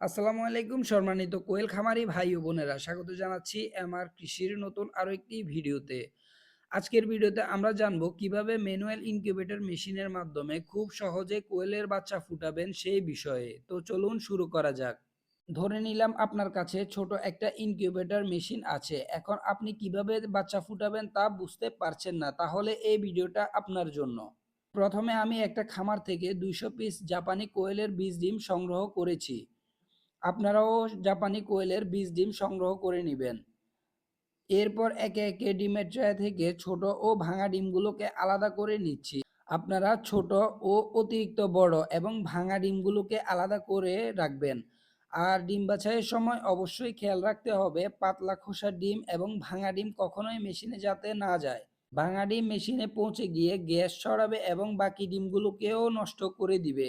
আসসালামু আলাইকুম সম্মানিত কোয়েল খামারি ভাই ও বোনেরা, স্বাগত জানাচ্ছি আমার কৃষির নতুন আরও একটি ভিডিওতে। আজকের ভিডিওতে আমরা জানব কীভাবে ম্যানুয়াল ইনকিউবেটর মেশিনের মাধ্যমে খুব সহজে কোয়েলের বাচ্চা ফুটাবেন সেই বিষয়ে। তো চলুন শুরু করা যাক। ধরে নিলাম আপনার কাছে ছোট একটা ইনকিউবেটর মেশিন আছে। এখন আপনি কীভাবে বাচ্চা ফুটাবেন তা বুঝতে পারছেন না, তাহলে এই ভিডিওটা আপনার জন্য। প্রথমে আমি একটা খামার থেকে দুইশো পিস জাপানি কোয়েলের বীজ ডিম সংগ্রহ করেছি। আপনারাও জাপানি কোয়েলের বীজ ডিম সংগ্রহ করে নেবেন। এরপর একে একে ডিমের ট্রে থেকে ছোট ও ভাঙা ডিমগুলোকে আলাদা করে নিচ্ছি। আপনারা ছোট ও অতিরিক্ত বড় এবং ভাঙা ডিমগুলোকে আলাদা করে রাখবেন। আর ডিম বাছাইয়ের সময় অবশ্যই খেয়াল রাখতে হবে, পাতলা খোসার ডিম এবং ভাঙা ডিম কখনোই মেশিনে যাতে না যায়। ভাঙা ডিম মেশিনে পৌঁছে গিয়ে গ্যাস ছড়াবে এবং বাকি ডিমগুলোকেও নষ্ট করে দিবে।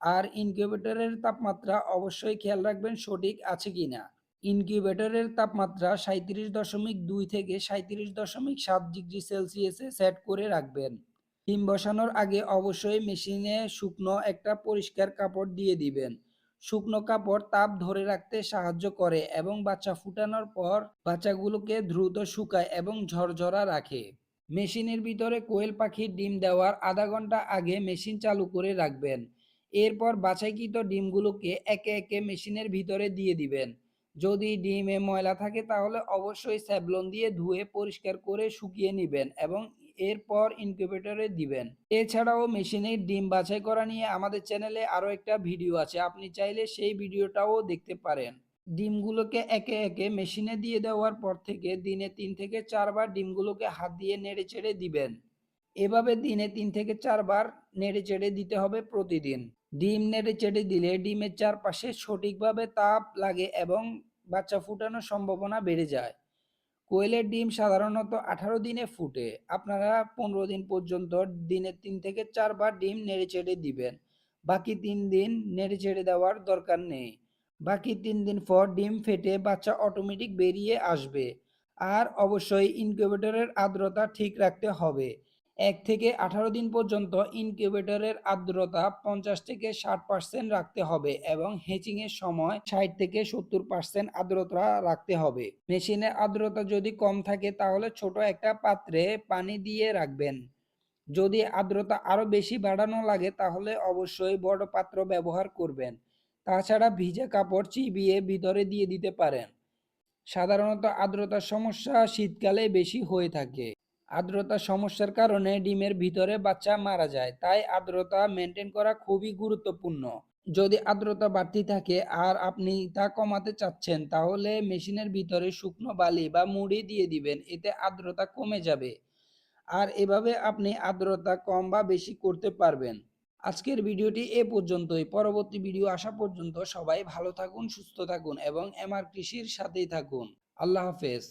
আর ইনকিউবেটরের তাপমাত্রা অবশ্যই খেয়াল রাখবেন সঠিক আছে কিনা। ইনকিউবেটরের তাপমাত্রা সাঁত্রিশ দশমিক দুই থেকে সাঁত্রিশ দশমিক সাত ডিগ্রি সেলসিয়াসে সেট করে রাখবেন। ডিম বসানোর আগে অবশ্যই মেশিনে শুকনো একটা পরিষ্কার কাপড় দিয়ে দিবেন। শুকনো কাপড় তাপ ধরে রাখতে সাহায্য করে এবং বাচ্চা ফুটানোর পর বাচ্চাগুলোকে দ্রুত শুকায় এবং ঝরঝরা রাখে। মেশিনের ভিতরে কোয়েল পাখির ডিম দেওয়ার আধা ঘণ্টা আগে মেশিন চালু করে রাখবেন। এরপর বাছাইকৃত ডিমগুলোকে একে একে মেশিনের ভিতরে দিয়ে দিবেন। যদি ডিমে ময়লা থাকে, তাহলে অবশ্যই স্যাভলন দিয়ে ধুয়ে পরিষ্কার করে শুকিয়ে নেবেন এবং এরপর ইনকিউবেটরে দিবেন। এছাড়াও মেশিনে ডিম বাছাই করা নিয়ে আমাদের চ্যানেলে আরও একটা ভিডিও আছে, আপনি চাইলে সেই ভিডিওটাও দেখতে পারেন। ডিমগুলোকে একে একে মেশিনে দিয়ে দেওয়ার পর থেকে দিনে তিন থেকে চারবার ডিমগুলোকে হাত দিয়ে নেড়ে চেড়ে দিবেন। এভাবে দিনে তিন থেকে চারবার নেড়ে চেড়ে দিতে হবে প্রতিদিন। ডিম নেড়ে চেড়ে দিলে ডিমের চারপাশে সঠিকভাবে তাপ লাগে এবং বাচ্চা ফুটানোর সম্ভাবনা বেড়ে যায়। কোয়েলের ডিম সাধারণত আঠারো দিনে ফুটে। আপনারা পনেরো দিন পর্যন্ত দিনে তিন থেকে চারবার ডিম নেড়ে চেড়ে দিবেন। বাকি তিন দিন নেড়ে চেড়ে দেওয়ার দরকার নেই। বাকি তিন দিন পর ডিম ফেটে বাচ্চা অটোমেটিক বেরিয়ে আসবে। আর অবশ্যই ইনকিউবেটরের আর্দ্রতা ঠিক রাখতে হবে। এক থেকে আঠারো দিন পর্যন্ত ইনকিউবেটরের আর্দ্রতা পঞ্চাশ থেকে ষাট পার্সেন্ট রাখতে হবে এবং হেচিংয়ের সময় ষাট থেকে সত্তর পার্সেন্ট আর্দ্রতা রাখতে হবে। মেশিনের আর্দ্রতা যদি কম থাকে তাহলে ছোট একটা পাত্রে পানি দিয়ে রাখবেন। যদি আর্দ্রতা আরও বেশি বাড়ানো লাগে তাহলে অবশ্যই বড় পাত্র ব্যবহার করবেন। তাছাড়া ভিজে কাপড় চিবিয়ে ভিতরে দিয়ে দিতে পারেন। সাধারণত আর্দ্রতার সমস্যা শীতকালে বেশি হয়ে থাকে। আর্দ্রতা সমস্যার কারণে ডিমের ভিতরে বাচ্চা মারা যায়। তাই আর্দ্রতা মেনটেন করা খুবই গুরুত্বপূর্ণ। যদি আর্দ্রতা বাড়তি থাকে আর আপনি তা কমাতে চাচ্ছেন, তাহলে মেশিনের ভিতরে শুকনো বালি বা মুড়ি দিয়ে দিবেন, এতে আর্দ্রতা কমে যাবে। আর এভাবে আপনি আর্দ্রতা কম বা বেশি করতে পারবেন। আজকের ভিডিওটি এ পর্যন্তই। পরবর্তী ভিডিও আসা পর্যন্ত সবাই ভালো থাকুন, সুস্থ থাকুন এবং এমআর কৃষির সাথেই থাকুন। আল্লাহ হাফেজ।